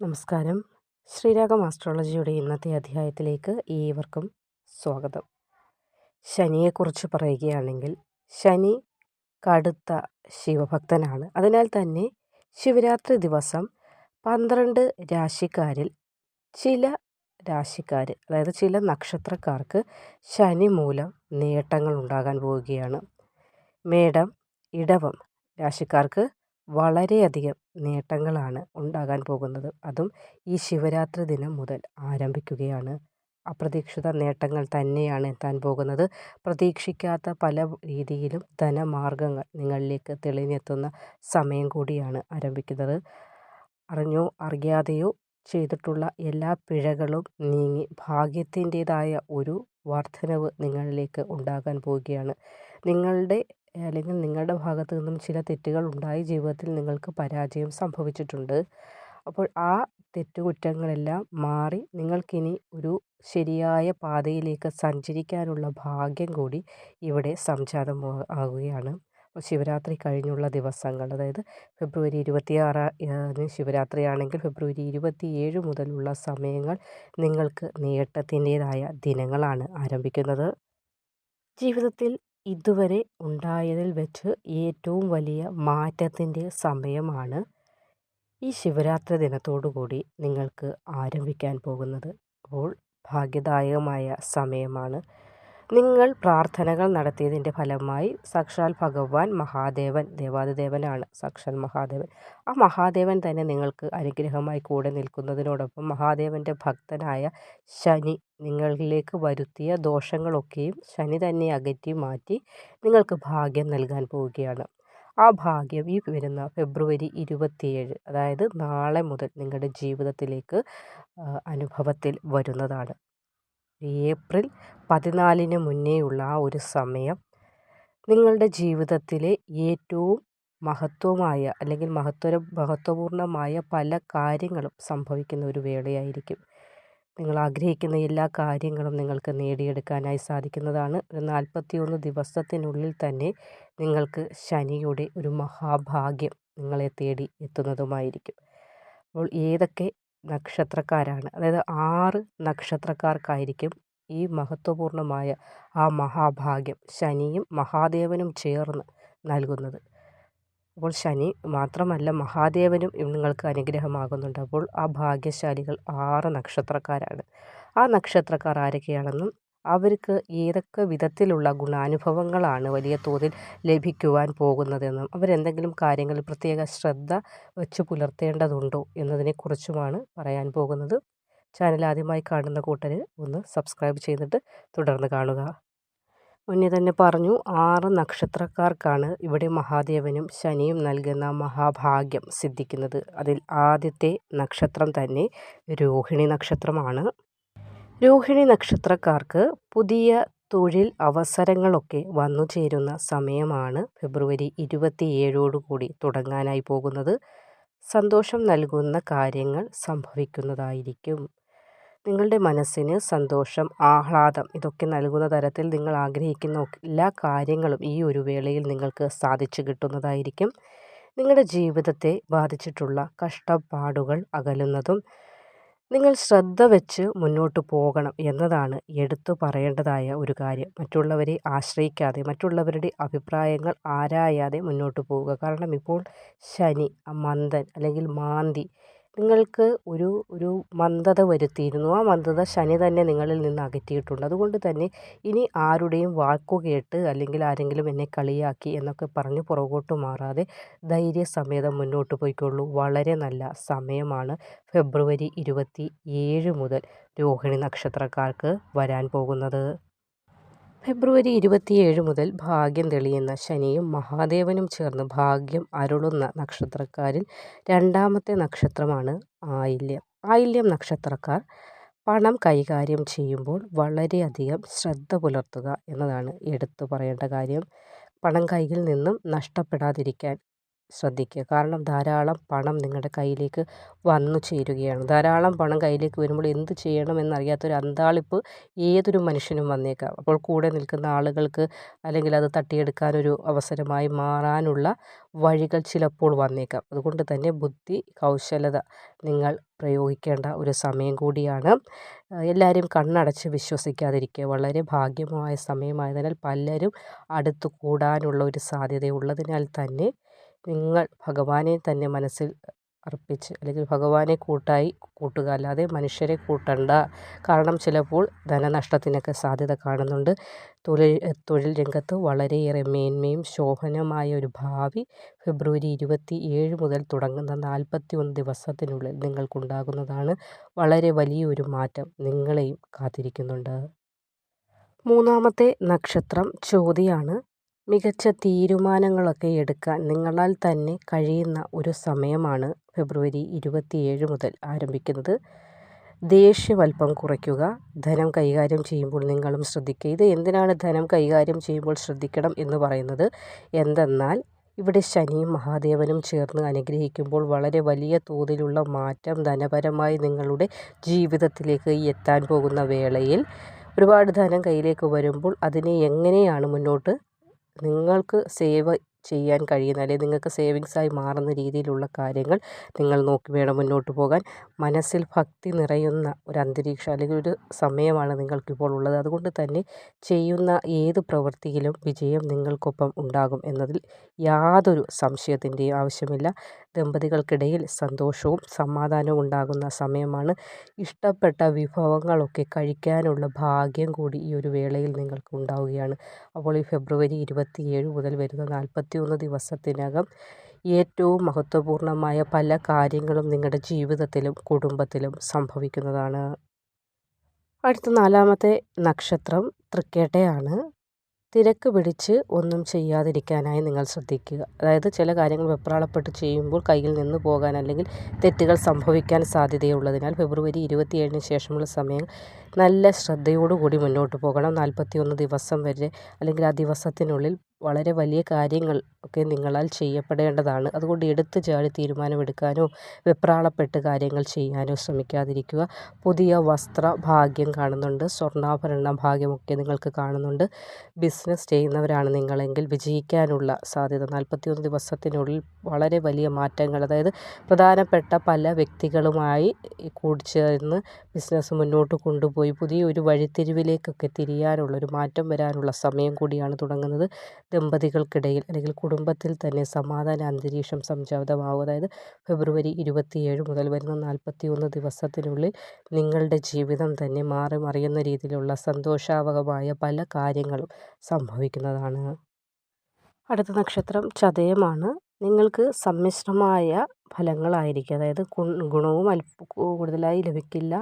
നമസ്കാരം. ശ്രീരാഗം ആസ്ട്രോളജിയുടെ ഇന്നത്തെ അധ്യായത്തിലേക്ക് ഏവർക്കും സ്വാഗതം. ശനിയെക്കുറിച്ച് പറയുകയാണെങ്കിൽ ശനി കടുത്ത ശിവഭക്തനാണ്. അതിനാൽ തന്നെ ശിവരാത്രി ദിവസം പന്ത്രണ്ട് രാശിക്കാരിൽ ചില രാശിക്കാർ അതായത് ചില നക്ഷത്രക്കാർക്ക് ശനി മൂലം നേട്ടങ്ങൾ ഉണ്ടാകാൻ പോവുകയാണ്. മേടം ഇടവം രാശിക്കാർക്ക് വളരെയധികം നേട്ടങ്ങളാണ് ഉണ്ടാകാൻ പോകുന്നത്. അതും ഈ ശിവരാത്രി ദിനം മുതൽ ആരംഭിക്കുകയാണ്. അപ്രതീക്ഷിത നേട്ടങ്ങൾ തന്നെയാണ് എത്താൻ പോകുന്നത്. പ്രതീക്ഷിക്കാത്ത പല രീതിയിലും ധനമാർഗങ്ങൾ നിങ്ങളിലേക്ക് തെളിഞ്ഞെത്തുന്ന സമയം കൂടിയാണ് ആരംഭിക്കുന്നത്. അറിഞ്ഞോ അറിയാതെയോ ചെയ്തിട്ടുള്ള എല്ലാ പിഴകളും നീങ്ങി ഭാഗ്യത്തിന്റേതായ ഒരു വർധനവ് നിങ്ങളിലേക്ക് ഉണ്ടാകാൻ പോവുകയാണ്. നിങ്ങളുടെ അല്ലെങ്കിൽ നിങ്ങളുടെ ഭാഗത്തു നിന്നും ചില തെറ്റുകൾ ഉണ്ടായി ജീവിതത്തിൽ നിങ്ങൾക്ക് പരാജയം സംഭവിച്ചിട്ടുണ്ട്. അപ്പോൾ ആ തെറ്റുകുറ്റങ്ങളെല്ലാം മാറി നിങ്ങൾക്കിനി ഒരു ശരിയായ പാതയിലേക്ക് സഞ്ചരിക്കാനുള്ള ഭാഗ്യം കൂടി ഇവിടെ സംജാതം ആകുകയാണ് ശിവരാത്രി കഴിഞ്ഞുള്ള ദിവസങ്ങൾ അതായത് ഫെബ്രുവരി ഇരുപത്തിയാറിന് ശിവരാത്രിയാണെങ്കിൽ ഫെബ്രുവരി ഇരുപത്തിയേഴ് മുതലുള്ള സമയങ്ങൾ നിങ്ങൾക്ക് നേട്ടത്തിന്റെതായ ദിനങ്ങളാണ് ആരംഭിക്കുന്നത്. ജീവിതത്തിൽ ഇതുവരെ ഉണ്ടായതിൽ വെച്ച് ഏറ്റവും വലിയ മാറ്റത്തിന്റെ സമയമാണ് ഈ ശിവരാത്രി ദിനത്തോടു കൂടി നിങ്ങൾക്ക് ആരംഭിക്കാൻ പോകുന്നത്. അപ്പോൾ ഭാഗ്യദായകമായ സമയമാണ്. നിങ്ങൾ പ്രാർത്ഥനകൾ നടത്തിയതിന്റെ ഫലമായി സാക്ഷാൽ ഭഗവാൻ മഹാദേവൻ ദേവാദിദേവനാണ് സാക്ഷാൽ മഹാദേവൻ. ആ മഹാദേവൻ തന്നെ നിങ്ങൾക്ക് അനുഗ്രഹമായി കൂടെ നിൽക്കുന്നതിനോടൊപ്പം മഹാദേവന്റെ ഭക്തനായ ശനി നിങ്ങളിലേക്ക് വരുത്തിയ ദോഷങ്ങളൊക്കെയും ശനി തന്നെ അകറ്റി മാറ്റി നിങ്ങൾക്ക് ഭാഗ്യം നൽകാൻ പോവുകയാണ്. ആ ഭാഗ്യം ഈ വരുന്ന ഫെബ്രുവരി ഇരുപത്തിയേഴ് അതായത് നാളെ മുതൽ നിങ്ങളുടെ ജീവിതത്തിലേക്ക് അനുഭവത്തിൽ വരുന്നതാണ്. ഏപ്രിൽ പതിനാലിന് മുന്നേയുള്ള ആ ഒരു സമയം നിങ്ങളുടെ ജീവിതത്തിലെ ഏറ്റവും മഹത്വമായ അല്ലെങ്കിൽ മഹത്വര മഹത്വപൂർണമായ പല കാര്യങ്ങളും സംഭവിക്കുന്ന ഒരു വേളയായിരിക്കും. നിങ്ങൾ ആഗ്രഹിക്കുന്ന എല്ലാ കാര്യങ്ങളും നിങ്ങൾക്ക് നേടിയെടുക്കാനായി സാധിക്കുന്നതാണ്. ഒരു നാൽപ്പത്തിയൊന്ന് ദിവസത്തിനുള്ളിൽ തന്നെ നിങ്ങൾക്ക് ശനിയുടെ ഒരു മഹാഭാഗ്യം നിങ്ങളെ തേടി എത്തുന്നതുമായിരിക്കും. അപ്പോൾ ഏതൊക്കെ നക്ഷത്രക്കാരാണ്. അതായത് ആറ് നക്ഷത്രക്കാർക്കായിരിക്കും ഈ മഹത്വപൂർണമായ ആ മഹാഭാഗ്യം ശനിയും മഹാദേവനും ചേർന്ന് നൽകുന്നത്. അപ്പോൾ ശനി മാത്രമല്ല മഹാദേവനും നിങ്ങൾക്ക് അനുഗ്രഹമാകുന്നുണ്ട്. അപ്പോൾ ആ ഭാഗ്യശാലികൾ ആറ് നക്ഷത്രക്കാരാണ്. ആ നക്ഷത്രക്കാർ ആരൊക്കെയാണെന്നും അവർക്ക് ഏതൊക്കെ വിധത്തിലുള്ള ഗുണാനുഭവങ്ങളാണ് വലിയ തോതിൽ ലഭിക്കുവാൻ പോകുന്നതെന്നും അവരെന്തെങ്കിലും കാര്യങ്ങളിൽ പ്രത്യേക ശ്രദ്ധ വെച്ച് പുലർത്തേണ്ടതുണ്ടോ എന്നതിനെക്കുറിച്ചുമാണ് പറയാൻ പോകുന്നത്. ചാനൽ ആദ്യമായി കാണുന്ന കൂട്ടർ ഒന്ന് സബ്സ്ക്രൈബ് ചെയ്തിട്ട് തുടർന്ന് കാണുക. മുന്നേ തന്നെ പറഞ്ഞു ആറ് നക്ഷത്രക്കാർക്കാണ് ഇവിടെ മഹാദേവനും ശനിയും നൽകുന്ന മഹാഭാഗ്യം സിദ്ധിക്കുന്നത്. അതിൽ ആദ്യത്തെ നക്ഷത്രം തന്നെ രോഹിണി നക്ഷത്രമാണ്. രോഹിണി നക്ഷത്രക്കാർക്ക് പുതിയ തൊഴിൽ അവസരങ്ങളൊക്കെ വന്നു ചേരുന്ന സമയമാണ് ഫെബ്രുവരി ഇരുപത്തിയേഴോടുകൂടി തുടങ്ങാനായി പോകുന്നത്. സന്തോഷം നൽകുന്ന കാര്യങ്ങൾ സംഭവിക്കുന്നതായിരിക്കും. നിങ്ങളുടെ മനസ്സിന് സന്തോഷം ആഹ്ലാദം ഇതൊക്കെ നൽകുന്ന തരത്തിൽ നിങ്ങൾ ആഗ്രഹിക്കുന്ന എല്ലാ കാര്യങ്ങളും ഈ ഒരു വേളയിൽ നിങ്ങൾക്ക് സാധിച്ചു കിട്ടുന്നതായിരിക്കും. നിങ്ങളുടെ ജീവിതത്തെ ബാധിച്ചിട്ടുള്ള കഷ്ടപ്പാടുകൾ അകലുന്നതും നിങ്ങൾ ശ്രദ്ധ വെച്ച് മുന്നോട്ട് പോകണം എന്നതാണ് എടുത്തു പറയേണ്ടതായ ഒരു കാര്യം. മറ്റുള്ളവരെ ആശ്രയിക്കാതെ മറ്റുള്ളവരുടെ അഭിപ്രായങ്ങൾ ആരായാതെ മുന്നോട്ട് പോവുക. കാരണം ഇപ്പോൾ ശനി മന്ദൻ അല്ലെങ്കിൽ മാന്തി നിങ്ങൾക്ക് ഒരു ഒരു മന്ദത വരുത്തിയിരുന്നു. ആ മന്ദത ശനി തന്നെ നിങ്ങളിൽ നിന്ന് അകറ്റിയിട്ടുണ്ട്. അതുകൊണ്ട് തന്നെ ഇനി ആരുടെയും വാക്കു കേട്ട് അല്ലെങ്കിൽ ആരെങ്കിലും എന്നെ കളിയാക്കി എന്നൊക്കെ പറഞ്ഞ് പുറകോട്ട് മാറാതെ ധൈര്യസമേതം മുന്നോട്ട് പോയിക്കൊള്ളൂ. വളരെ നല്ല സമയമാണ് ഫെബ്രുവരി ഇരുപത്തി ഏഴ് മുതൽ രോഹിണി നക്ഷത്രക്കാർക്ക് വരാൻ പോകുന്നത്. ഫെബ്രുവരി ഇരുപത്തിയേഴ് മുതൽ ഭാഗ്യം തെളിയുന്ന ശനിയും മഹാദേവനും ചേർന്ന് ഭാഗ്യം അരുളുന്ന നക്ഷത്രക്കാരിൽ രണ്ടാമത്തെ നക്ഷത്രമാണ് ആയില്യം. ആയില്യം നക്ഷത്രക്കാർ പണം കൈകാര്യം ചെയ്യുമ്പോൾ വളരെയധികം ശ്രദ്ധ പുലർത്തുക എന്നതാണ് എടുത്തു പറയേണ്ട കാര്യം. പണം കയ്യിൽ നിന്നും നഷ്ടപ്പെടാതിരിക്കാൻ ശ്രദ്ധിക്കുക. കാരണം ധാരാളം പണം നിങ്ങളുടെ കയ്യിലേക്ക് വന്നു ചേരുകയാണ്. ധാരാളം പണം കയ്യിലേക്ക് വരുമ്പോൾ എന്ത് ചെയ്യണമെന്നറിയാത്തൊരു അന്താളിപ്പ് ഏതൊരു മനുഷ്യനും വന്നേക്കാം. അപ്പോൾ കൂടെ നിൽക്കുന്ന ആളുകൾക്ക് അല്ലെങ്കിൽ അത് തട്ടിയെടുക്കാനൊരു അവസരമായി മാറാനുള്ള വഴികൾ ചിലപ്പോൾ വന്നേക്കാം. അതുകൊണ്ട് തന്നെ ബുദ്ധി കൗശലത നിങ്ങൾ പ്രയോഗിക്കേണ്ട ഒരു സമയം കൂടിയാണ്. എല്ലാവരും കണ്ണടച്ച് വിശ്വസിക്കാതിരിക്കുക. വളരെ ഭാഗ്യമായ സമയമായതിനാൽ പലരും അടുത്തു കൂടാനുള്ള ഒരു സാധ്യതയുള്ളതിനാൽ തന്നെ നിങ്ങൾ ഭഗവാനെ തന്നെ മനസ്സിൽ അർപ്പിച്ച് അല്ലെങ്കിൽ ഭഗവാനെ കൂട്ടായി കൂട്ടുക. അല്ലാതെ മനുഷ്യരെ കൂട്ടണ്ട. കാരണം ചിലപ്പോൾ ധനനഷ്ടത്തിനൊക്കെ സാധ്യത കാണുന്നുണ്ട്. തൊഴിൽ തൊഴിൽ രംഗത്ത് വളരെയേറെ മേന്മയും ശോഭനമായ ഒരു ഭാവി ഫെബ്രുവരി ഇരുപത്തി ഏഴ് മുതൽ തുടങ്ങുന്ന നാൽപ്പത്തി ഒന്ന് ദിവസത്തിനുള്ളിൽ നിങ്ങൾക്കുണ്ടാകുന്നതാണ് വളരെ വലിയൊരു മാറ്റം നിങ്ങളെയും കാത്തിരിക്കുന്നുണ്ട്. മൂന്നാമത്തെ നക്ഷത്രം ചോതിയാണ്. മികച്ച തീരുമാനങ്ങളൊക്കെ എടുക്കാൻ നിങ്ങളാൽ തന്നെ കഴിയുന്ന ഒരു സമയമാണ് ഫെബ്രുവരി ഇരുപത്തിയേഴ് മുതൽ ആരംഭിക്കുന്നത്. ദേഷ്യം അല്പം കുറയ്ക്കുക. ധനം കൈകാര്യം ചെയ്യുമ്പോൾ നിങ്ങളും ശ്രദ്ധിക്കുക. ഇത് എന്തിനാണ് ധനം കൈകാര്യം ചെയ്യുമ്പോൾ ശ്രദ്ധിക്കണം എന്ന് പറയുന്നത്? എന്തെന്നാൽ ഇവിടെ ശനിയും മഹാദേവനും ചേർന്ന് അനുഗ്രഹിക്കുമ്പോൾ വളരെ വലിയ തോതിലുള്ള മാറ്റം ധനപരമായി നിങ്ങളുടെ ജീവിതത്തിലേക്ക് എത്താൻ പോകുന്ന വേളയിൽ ഒരുപാട് ധനം കയ്യിലേക്ക് വരുമ്പോൾ അതിനെ എങ്ങനെയാണ് മുന്നോട്ട് നിങ്ങൾക്ക് സേവ് ചെയ്യാൻ കഴിയുന്ന അല്ലെങ്കിൽ നിങ്ങൾക്ക് സേവിങ്സായി മാറുന്ന രീതിയിലുള്ള കാര്യങ്ങൾ നിങ്ങൾ നോക്കി വേണം മുന്നോട്ട് പോകാൻ. മനസ്സിൽ ഭക്തി നിറയുന്ന ഒരു അന്തരീക്ഷം അല്ലെങ്കിൽ ഒരു സമയമാണ് നിങ്ങൾക്കിപ്പോൾ ഉള്ളത്. അതുകൊണ്ട് തന്നെ ചെയ്യുന്ന ഏത് പ്രവൃത്തിയിലും വിജയം നിങ്ങൾക്കൊപ്പം ഉണ്ടാകും എന്നതിൽ യാതൊരു സംശയത്തിന്റെയും ആവശ്യമില്ല. ദമ്പതികൾക്കിടയിൽ സന്തോഷവും സമാധാനവും ഉണ്ടാകുന്ന സമയമാണ്. ഇഷ്ടപ്പെട്ട വിഭവങ്ങളൊക്കെ കഴിക്കാനുള്ള ഭാഗ്യം കൂടി ഈ ഒരു വേളയിൽ നിങ്ങൾക്ക് ഉണ്ടാവുകയാണ്. അപ്പോൾ ഈ ഫെബ്രുവരി ഇരുപത്തിയേഴ് മുതൽ വരുന്ന നാൽപ്പത്തി ഇരുപത്തിയൊന്ന് ദിവസത്തിനകം ഏറ്റവും മഹത്വപൂർണമായ പല കാര്യങ്ങളും നിങ്ങളുടെ ജീവിതത്തിലും കുടുംബത്തിലും സംഭവിക്കുന്നതാണ്. അടുത്ത നാലാമത്തെ നക്ഷത്രം തൃക്കേട്ടയാണ്. തിരക്ക് പിടിച്ച് ഒന്നും ചെയ്യാതിരിക്കാനായി നിങ്ങൾ ശ്രദ്ധിക്കുക. അതായത് ചില കാര്യങ്ങൾ വെപ്രാളപ്പെട്ട് ചെയ്യുമ്പോൾ കയ്യിൽ നിന്ന് പോകാൻ അല്ലെങ്കിൽ തെറ്റുകൾ സംഭവിക്കാൻ സാധ്യതയുള്ളതിനാൽ ഫെബ്രുവരി ഇരുപത്തിയേഴിന് ശേഷമുള്ള സമയം നല്ല ശ്രദ്ധയോടുകൂടി മുന്നോട്ട് പോകണം. നാൽപ്പത്തിയൊന്ന് ദിവസം വരെ അല്ലെങ്കിൽ ആ ദിവസത്തിനുള്ളിൽ വളരെ വലിയ കാര്യങ്ങൾ ഒക്കെ നിങ്ങളാൽ ചെയ്യപ്പെടേണ്ടതാണ്. അതുകൊണ്ട് എടുത്ത് ചാടി തീരുമാനമെടുക്കാനോ വെപ്രാളപ്പെട്ട് കാര്യങ്ങൾ ചെയ്യാനോ ശ്രമിക്കാതിരിക്കുക. പുതിയ വസ്ത്ര ഭാഗ്യം കാണുന്നുണ്ട്. സ്വർണാഭരണ ഭാഗ്യമൊക്കെ നിങ്ങൾക്ക് കാണുന്നുണ്ട്. ബിസിനസ് ചെയ്യുന്നവരാണ് നിങ്ങളെങ്കിൽ വിജയിക്കാനുള്ള സാധ്യത. നാൽപ്പത്തിയൊന്ന് ദിവസത്തിനുള്ളിൽ വളരെ വലിയ മാറ്റങ്ങൾ അതായത് പ്രധാനപ്പെട്ട പല വ്യക്തികളുമായി കൂടിച്ചേർന്ന് ബിസിനസ് മുന്നോട്ട് കൊണ്ടുപോയി പുതിയൊരു വഴിത്തിരിവിലേക്കൊക്കെ തിരിയാനുള്ളൊരു മാറ്റം വരാനുള്ള സമയം കൂടിയാണ് തുടങ്ങുന്നത്. ദമ്പതികൾക്കിടയിൽ അല്ലെങ്കിൽ കുടുംബത്തിൽ തന്നെ സമാധാന അന്തരീക്ഷം സംജാതമാവും അതായത് ഫെബ്രുവരി ഇരുപത്തിയേഴ് മുതൽ വരുന്ന നാൽപ്പത്തി ഒന്ന് ദിവസത്തിനുള്ളിൽ നിങ്ങളുടെ ജീവിതം തന്നെ മാറി മറിയുന്ന രീതിയിലുള്ള സന്തോഷാവഹമായ പല കാര്യങ്ങളും സംഭവിക്കുന്നതാണ്. അടുത്ത നക്ഷത്രം ചതയമാണ്. നിങ്ങൾക്ക് സമ്മിശ്രമായ ഫലങ്ങളായിരിക്കും. അതായത് ഗുണവും അല്പ കൂടുതലായി ലഭിക്കില്ല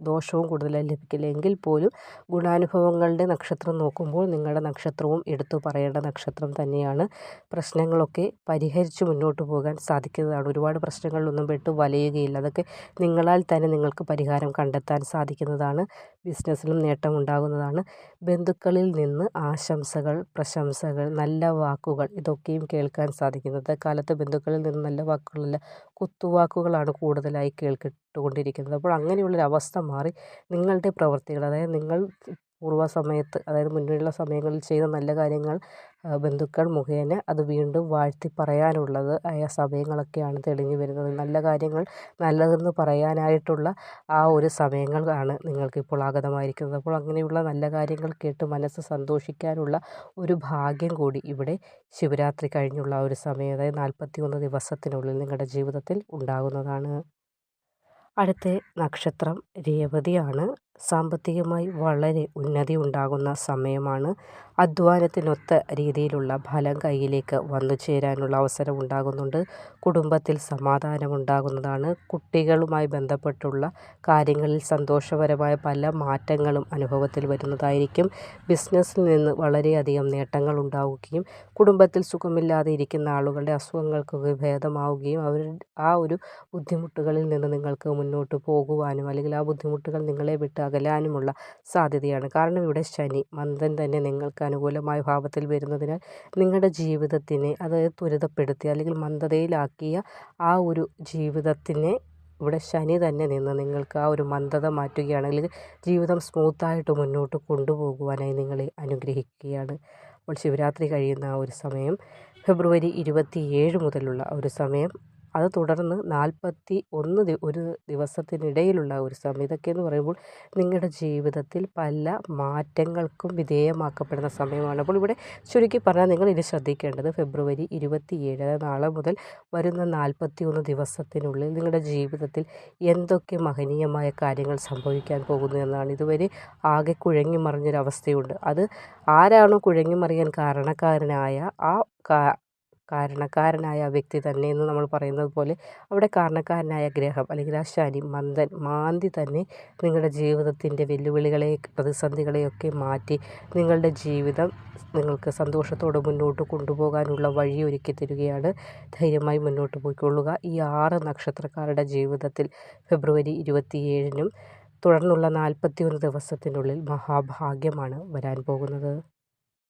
ദോഷവും കൂടുതലായി ലഭിക്കില്ല. എങ്കിൽ പോലും ഗുണാനുഭവങ്ങളുടെ നക്ഷത്രം നോക്കുമ്പോൾ നിങ്ങളുടെ നക്ഷത്രവും എടുത്തു പറയേണ്ട നക്ഷത്രം തന്നെയാണ്. പ്രശ്നങ്ങളൊക്കെ പരിഹരിച്ച് മുന്നോട്ട് പോകാൻ സാധിക്കുന്നതാണ്. ഒരുപാട് പ്രശ്നങ്ങളിലൊന്നും പെട്ട് വലയുകയില്ല. അതൊക്കെ നിങ്ങളാൽ തന്നെ നിങ്ങൾക്ക് പരിഹാരം കണ്ടെത്താൻ സാധിക്കുന്നതാണ്. ബിസിനസ്സിലും നേട്ടമുണ്ടാകുന്നതാണ്. ബന്ധുക്കളിൽ നിന്ന് ആശംസകൾ പ്രശംസകൾ നല്ല വാക്കുകൾ ഇതൊക്കെയും കേൾക്കാൻ സാധിക്കുന്നത്. കാലത്ത് ബന്ധുക്കളിൽ നിന്ന് നല്ല വാക്കുകളല്ല കുത്തുവാക്കുകളാണ് കൂടുതലായി കേൾക്കിട്ടുകൊണ്ടിരിക്കുന്നത്. അപ്പോൾ അങ്ങനെയുള്ളൊരവസ്ഥ മാറി നിങ്ങളുടെ പ്രവർത്തികൾ അതായത് നിങ്ങൾ പൂർവ സമയത്ത് അതായത് മുന്നിലുള്ള സമയങ്ങളിൽ ചെയ്ത നല്ല കാര്യങ്ങൾ ബന്ധുക്കൾ മുഖേന അത് വീണ്ടും വാഴ്ത്തി പറയാനുള്ളത് ആയ സമയങ്ങളൊക്കെയാണ് തെളിഞ്ഞു വരുന്നത്. നല്ല കാര്യങ്ങൾ നല്ലതെന്ന് പറയാനായിട്ടുള്ള ആ ഒരു സമയങ്ങളാണ് നിങ്ങൾക്കിപ്പോൾ ആഗതമായിരിക്കുന്നത്. അപ്പോൾ അങ്ങനെയുള്ള നല്ല കാര്യങ്ങൾ കേട്ട് മനസ്സ് സന്തോഷിക്കാനുള്ള ഒരു ഭാഗ്യം കൂടി ഇവിടെ ശിവരാത്രി കഴിഞ്ഞുള്ള ഒരു സമയം അതായത് നാൽപ്പത്തി ഒന്ന് ദിവസത്തിനുള്ളിൽ നിങ്ങളുടെ ജീവിതത്തിൽ ഉണ്ടാകുന്നതാണ്. അടുത്ത നക്ഷത്രം രേവതിയാണ്. സാമ്പത്തികമായി വളരെ ഉന്നതി ഉണ്ടാകുന്ന സമയമാണ്. അധ്വാനത്തിനൊത്ത രീതിയിലുള്ള ഫലം കയ്യിലേക്ക് വന്നു ചേരാനുള്ള അവസരം ഉണ്ടാകുന്നുണ്ട്. കുടുംബത്തിൽ സമാധാനമുണ്ടാകുന്നതാണ്. കുട്ടികളുമായി ബന്ധപ്പെട്ടുള്ള കാര്യങ്ങളിൽ സന്തോഷപരമായ പല മാറ്റങ്ങളും അനുഭവത്തിൽ വരുന്നതായിരിക്കും. ബിസിനസ്സിൽ നിന്ന് വളരെയധികം നേട്ടങ്ങൾ ഉണ്ടാവുകയും കുടുംബത്തിൽ സുഖമില്ലാതെ ഇരിക്കുന്ന ആളുകളുടെ അസുഖങ്ങൾക്കൊക്കെ ഭേദമാവുകയും അവർ ആ ഒരു ബുദ്ധിമുട്ടുകളിൽ നിന്ന് നിങ്ങൾക്ക് മുന്നോട്ട് പോകുവാനും അല്ലെങ്കിൽ ആ ബുദ്ധിമുട്ടുകൾ നിങ്ങളെ വിട്ട് അകലാനുമുള്ള സാധ്യതയാണ്. കാരണം ഇവിടെ ശനി മന്ദൻ തന്നെ നിങ്ങൾക്ക് അനുകൂലമായ ഭാവത്തിൽ വരുന്നതിനാൽ നിങ്ങളുടെ ജീവിതത്തിനെ അതായത് ത്വരിതപ്പെടുത്തി അല്ലെങ്കിൽ മന്ദതയിലാക്കിയ ആ ഒരു ജീവിതത്തിനെ ഇവിടെ ശനി തന്നെ നിന്ന് നിങ്ങൾക്ക് ആ ഒരു മന്ദത മാറ്റുകയാണെങ്കിൽ ജീവിതം സ്മൂത്തായിട്ട് മുന്നോട്ട് കൊണ്ടുപോകുവാനായി നിങ്ങളെ അനുഗ്രഹിക്കുകയാണ്. അപ്പോൾ ശിവരാത്രി കഴിയുന്ന ആ ഒരു സമയം ഫെബ്രുവരി ഇരുപത്തിയേഴ് മുതലുള്ള ഒരു സമയം അത് തുടർന്ന് നാൽപ്പത്തി ഒന്ന് ഒരു ദിവസത്തിനിടയിലുള്ള ഒരു സമയം ഇതൊക്കെയെന്ന് പറയുമ്പോൾ നിങ്ങളുടെ ജീവിതത്തിൽ പല മാറ്റങ്ങൾക്കും വിധേയമാക്കപ്പെടുന്ന സമയമാണ്. അപ്പോൾ ഇവിടെ ചുരുക്കി പറഞ്ഞാൽ നിങ്ങൾ ഇനി ശ്രദ്ധിക്കേണ്ടത് ഫെബ്രുവരി ഇരുപത്തി ഏഴ് നാളെ മുതൽ വരുന്ന നാൽപ്പത്തി ഒന്ന് ദിവസത്തിനുള്ളിൽ നിങ്ങളുടെ ജീവിതത്തിൽ എന്തൊക്കെ മഹനീയമായ കാര്യങ്ങൾ സംഭവിക്കാൻ പോകുന്നു എന്നാണ്. ഇതുവരെ ആകെ കുഴങ്ങി മറിഞ്ഞൊരവസ്ഥയുണ്ട് അത് ആരാണോ കുഴങ്ങി മറിയാൻ കാരണക്കാരനായ ആ കാരണക്കാരനായ വ്യക്തി തന്നെ എന്ന് നമ്മൾ പറയുന്നത് പോലെ അവിടെ കാരണക്കാരനായ ഗ്രഹം അല്ലെങ്കിൽ ആ ശനി മന്ദൻ മാന്തി തന്നെ നിങ്ങളുടെ ജീവിതത്തിന്റെ വെല്ലുവിളികളെ പ്രതിസന്ധികളെയൊക്കെ മാറ്റി നിങ്ങളുടെ ജീവിതം നിങ്ങൾക്ക് സന്തോഷത്തോടെ മുന്നോട്ട് കൊണ്ടുപോകാനുള്ള വഴി ഒരുക്കി തരികയാണ്. ധൈര്യമായി മുന്നോട്ട് പോയിക്കൊള്ളുക. ഈ ആറ് നക്ഷത്രക്കാരുടെ ജീവിതത്തിൽ ഫെബ്രുവരി ഇരുപത്തിയേഴിനും തുടർന്നുള്ള നാൽപ്പത്തിയൊന്ന് ദിവസത്തിനുള്ളിൽ മഹാഭാഗ്യമാണ് വരാൻ പോകുന്നത്.